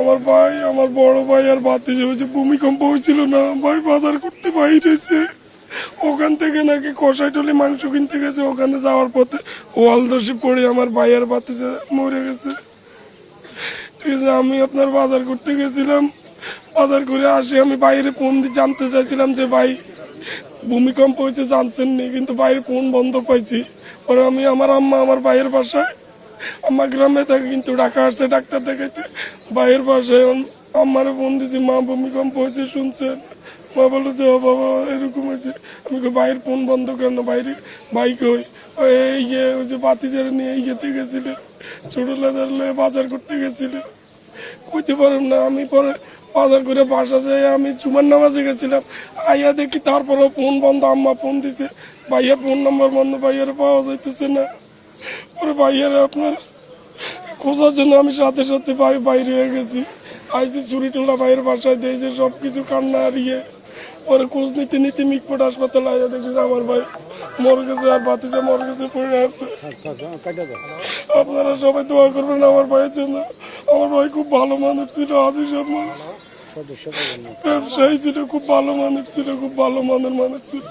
আমার ভাই, আমার বড় ভাই আর বাতি হয়েছে ভূমিকম্প হয়েছিল না? ভাই, বাজার করতে বাইরেছে ওখান থেকে নাকি কষাইটলি মাংস কিনতে গেছে। ওখানে যাওয়ার পথে ওয়াল দোষে পড়ে আমার ভাই আর বাতি মরে গেছে। ঠিক আছে, আমি আপনার বাজার করতে গেছিলাম। বাজার করে আসি, আমি বাইরে ফোন দিয়ে জানতে চাইছিলাম যে, ভাই, ভূমিকম্প হয়েছে, জানছেন নি? কিন্তু বাইরে ফোন বন্ধ পাইছি। পরে আমি আমার আম্মা আমার ভাইয়ের বাসায় আমার গ্রামে থাকে কিন্তু ঢাকা আসছে, ডাক্তার দেখাইতে। বাইরের বাসায় আম- আম্মারে ফোন দিয়েছি মা ভূমিকম্প হয়েছে শুনছেন? মা বলো যে বাবা, এরকম হয়েছে। আমি ভাইয়ের ফোন বন্ধ কেন? বাইরে বাইক হই এই যে, ওই যে বাতি যারা নিয়ে এই যেতে গেছিল। ছোট লেদার লয়ে বাজার করতে গেছিল। কইতে পারলাম না, আমি পরে বাজার করে বাসা যাই, আমি চুমার নামাজে গেছিলাম। আইয়া দেখি তারপরে ফোন বন্ধ, আম্মা ফোন দিছে। ভাইয়ার ফোন নাম্বার বন্ধ, ভাইয়ার পাওয়া যাইতেছে না। পরে ভাইয়ার আপনার খোঁজার জন্য আমি সাথে সাথে ভাই বাইরে হয়ে গেছি। আইসি চুরি টোলা ভাইয়ের বাসায় দিয়ে যে সব কিছু কান্না হারিয়ে পরে খোঁজ নিতে নিতে মিটপট হাসপাতালে আইয়া দেখি আমার ভাই মর গেছে আর বাতিজা মর গেছে পড়ে আছে। আপনারা সবাই দোয়া করবেন আমার ভাইয়ের জন্য। আমার ভাই খুব ভালো মানুষ ছিল আজি সব মানুষ ব্যবসায়ী ছিল খুব ভালো মানুষ ছিল খুব ভালো মানের মানুষ ছিল।